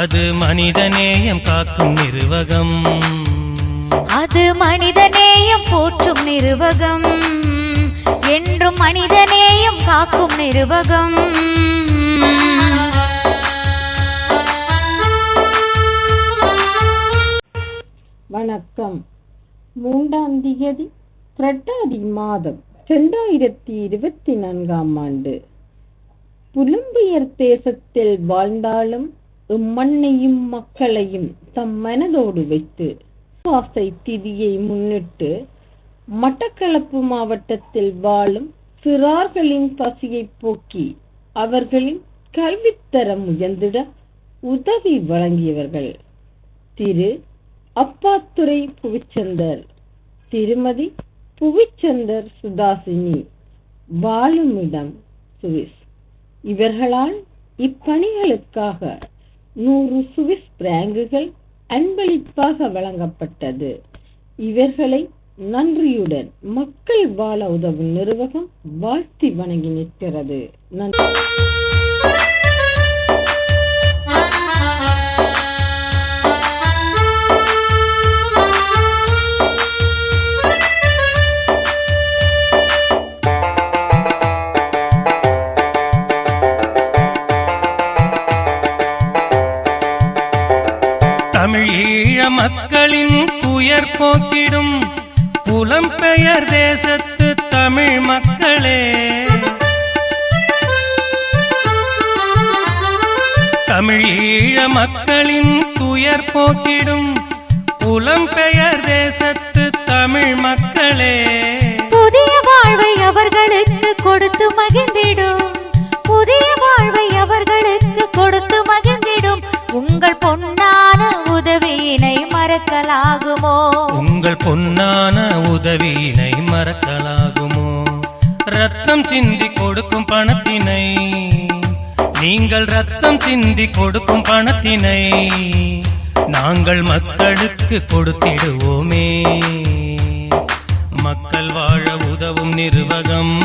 அது மனிதநேயம் காக்கும் நிர்வகம். அது மனிதநேயம் போற்றும் நிருவகம். என்றும் மனிதநேயம் காக்கும் நிருவகம். வணக்கம். மூன்றாம் திகதி புரட்டாதி மாதம் இரண்டாயிரத்தி இருபத்தி நான்காம் ஆண்டு. புலம்பெயர் தேசத்தில் வாழ்ந்தாலும் இம்மண்ணையும் மக்களையும் தம் மனதோடு வைத்து வாசை திதியை முன்னிட்டு மட்டக்களப்பு மாவட்டத்தில் வாழும் சிறார்களின் பசியை போக்கி அவர்களின் கல்வித்தரம் உயர்ந்திட உதவி வழங்கியவர்கள். திரு. அப்பாத்துறை புவிச்சந்தர் திருமதி புவிச்சந்தர் சுதாசினி வாழுமிடம் சுவிஸ். இவர்களால் இப்பணிகளுக்காக நூறு சுவிஸ் பிராங்குகள் அன்பளிப்பாக வழங்கப்பட்டது. இவர்களை நன்றியுடன் மக்கள் வாழ உதவும் நிறுவகம் வாழ்த்தி வணங்கி நிற்கிறது. நன்றி. மக்களின் துயர் போக்கிடும் புலம்பெயர் தேசத்து தமிழ் மக்களே. தமிழ் ஈழ மக்களின் துயர் போக்கிடும் புலம்பெயர் தேசத்து தமிழ் மக்களே. புதிய வாழ்வை அவர்களுக்கு கொடுத்து மகிழ் உதவியினை மறக்கலாகுமோ ரத்தம் சிந்தி கொடுக்கும் பணத்தினை. நீங்கள் ரத்தம் சிந்தி கொடுக்கும் பணத்தினை. நாங்கள் மக்களுக்கு கொடுத்திடுவோமே. மக்கள் வாழ உதவும் நிர்வகம்.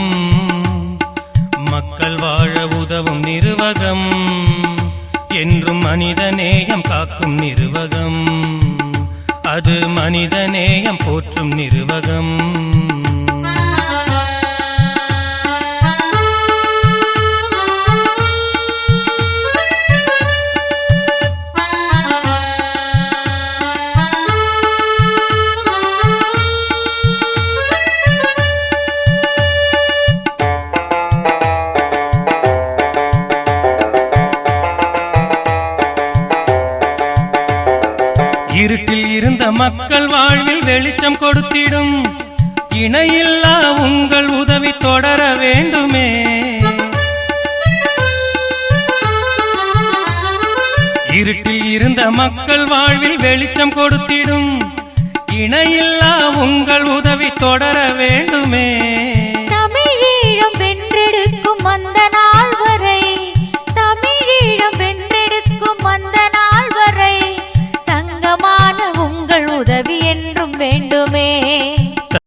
மக்கள் வாழ உதவும் நிர்வகம். என்றும் மனித நேயம் காக்கும் நிர்வகம். அது மனிதநேயம் போற்றும் நிர்வகம். மக்கள் வாழ்வில் வெளிச்சம் கொடுத்திடும். இணையில்லா உங்கள் உதவி தொடர வேண்டுமே. இருட்டில் இருந்த மக்கள் வாழ்வில் வெளிச்சம் கொடுத்திடும். இணையில்லா உங்கள் உதவி தொடர வேண்டுமே.